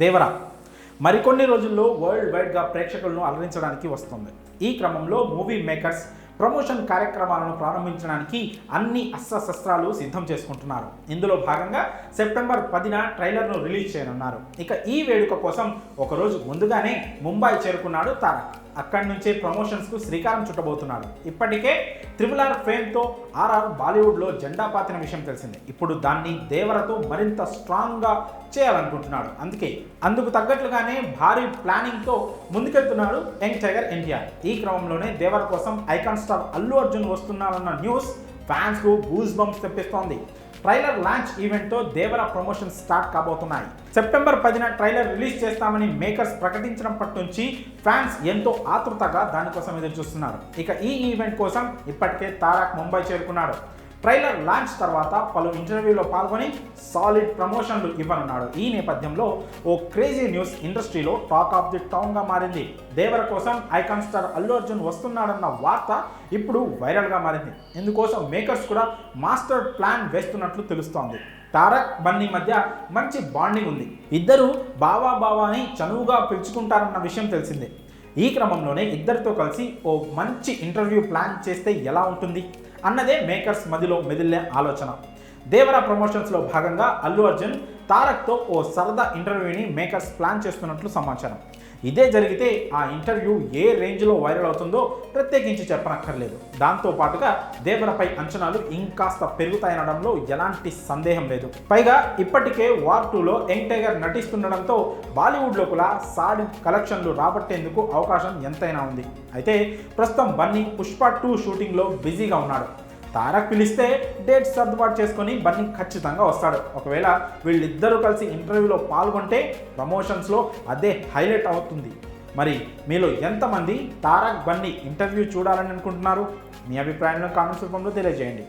దేవరా. మరికొన్ని రోజుల్లో వరల్డ్ వైడ్గా ప్రేక్షకులను అలరించడానికి వస్తుంది. ఈ క్రమంలో మూవీ మేకర్స్ ప్రమోషన్ కార్యక్రమాలను ప్రారంభించడానికి అన్ని అస్త్రశస్త్రాలు సిద్ధం చేసుకుంటున్నారు. ఇందులో భాగంగా సెప్టెంబర్ పదిన ట్రైలర్ను రిలీజ్ చేయనున్నారు. ఇక ఈ వేడుక కోసం ఒకరోజు ముందుగానే ముంబై చేరుకున్నాడు తారక్. అక్కడి నుంచే ప్రమోషన్స్కు శ్రీకారం చుట్టబోతున్నాడు ఇప్పటికే త్రిపుల్ ఆర్ ఫేమ్తో ఆర్ఆర్ బాలీవుడ్లో జెండా పాతిన విషయం తెలిసిందే. ఇప్పుడు దాన్ని దేవరతో మరింత స్ట్రాంగ్గా చేయాలనుకుంటున్నాడు. అందుకే అందుకు తగ్గట్లుగానే భారీ ప్లానింగ్తో ముందుకెళ్తున్నాడు యంగ్ టైగర్ ఎన్టీఆర్. ఈ క్రమంలోనే దేవర కోసం ఐకాన్ స్టార్ అల్లు అర్జున్ వస్తున్నారన్న న్యూస్ ఫ్యాన్స్కు బూజ్ బంప్స్ తెప్పిస్తోంది. ట్రైలర్ లాంచ్ ఈవెంట్తో దేవర ప్రమోషన్ స్టార్ట్ కాబోతున్నాయి. సెప్టెంబర్ పదిన ట్రైలర్ రిలీజ్ చేస్తామని మేకర్స్ ప్రకటించినప్పటి నుంచి ఫ్యాన్స్ ఎంతో ఆతృతగా దానికోసం ఎదురు చూస్తున్నారు ఇక ఈ ఈవెంట్ కోసం ఇప్పటికే తారక్ ముంబై చేరుకున్నాడు. ట్రైలర్ లాంచ్ తర్వాత పలు ఇంటర్వ్యూలో పాల్గొని సాలిడ్ ప్రమోషన్లు ఇవ్వనున్నాడు. ఈ నేపథ్యంలో ఓ క్రేజీ న్యూస్ ఇండస్ట్రీలో టాక్ ఆఫ్ ది టౌన్గా మారింది. దేవర కోసం ఐకాన్ స్టార్ అల్లు అర్జున్ వస్తున్నాడన్న వార్త ఇప్పుడు వైరల్గా మారింది. ఇందుకోసం మేకర్స్ కూడా మాస్టర్ ప్లాన్ వేస్తున్నట్లు తెలుస్తోంది. తారక్ బన్నీ మధ్య మంచి బాండింగ్ ఉంది. ఇద్దరు బావా బావా అని చనువుగా పిలుచుకుంటారన్న విషయం తెలిసిందే. ఈ క్రమంలోనే ఇద్దరితో కలిసి ఓ మంచి ఇంటర్వ్యూ ప్లాన్ చేస్తే ఎలా ఉంటుంది? అన్నదే మేకర్స్ మదిలో మెదిలే ఆలోచన. దేవరా ప్రమోషన్స్లో భాగంగా అల్లు అర్జున్ తారక్తో ఓ సరదా ఇంటర్వ్యూని మేకర్స్ ప్లాన్ చేస్తున్నట్లు సమాచారం. ఇదే జరిగితే ఆ ఇంటర్వ్యూ ఏ రేంజ్లో వైరల్ అవుతుందో ప్రత్యేకించి చెప్పనక్కర్లేదు. దాంతో పాటుగా దేవరపై అంచనాలు ఇంకాస్త పెరుగుతాయనడంలో ఎలాంటి సందేహం లేదు. పైగా ఇప్పటికే వార్ టూలో యంగ్ టైగర్ నటిస్తుండడంతో బాలీవుడ్లో కూడా సాడి కలెక్షన్లు రాబట్టేందుకు అవకాశం ఎంతైనా ఉంది. అయితే ప్రస్తుతం బన్నీ పుష్ప టూ షూటింగ్లో బిజీగా ఉన్నాడు. తారక్ పిలిస్తే డేట్ సర్దుబాటు చేసుకొని బన్నీ ఖచ్చితంగా వస్తాడు. ఒకవేళ వీళ్ళిద్దరూ కలిసి ఇంటర్వ్యూలో పాల్గొంటే ప్రమోషన్స్లో అదే హైలైట్ అవుతుంది. మరి మీలో ఎంతమంది తారక్ బన్నీ ఇంటర్వ్యూ చూడాలని అనుకుంటున్నారు? మీ అభిప్రాయంలో కామెంట్స్ రూపంలో తెలియజేయండి.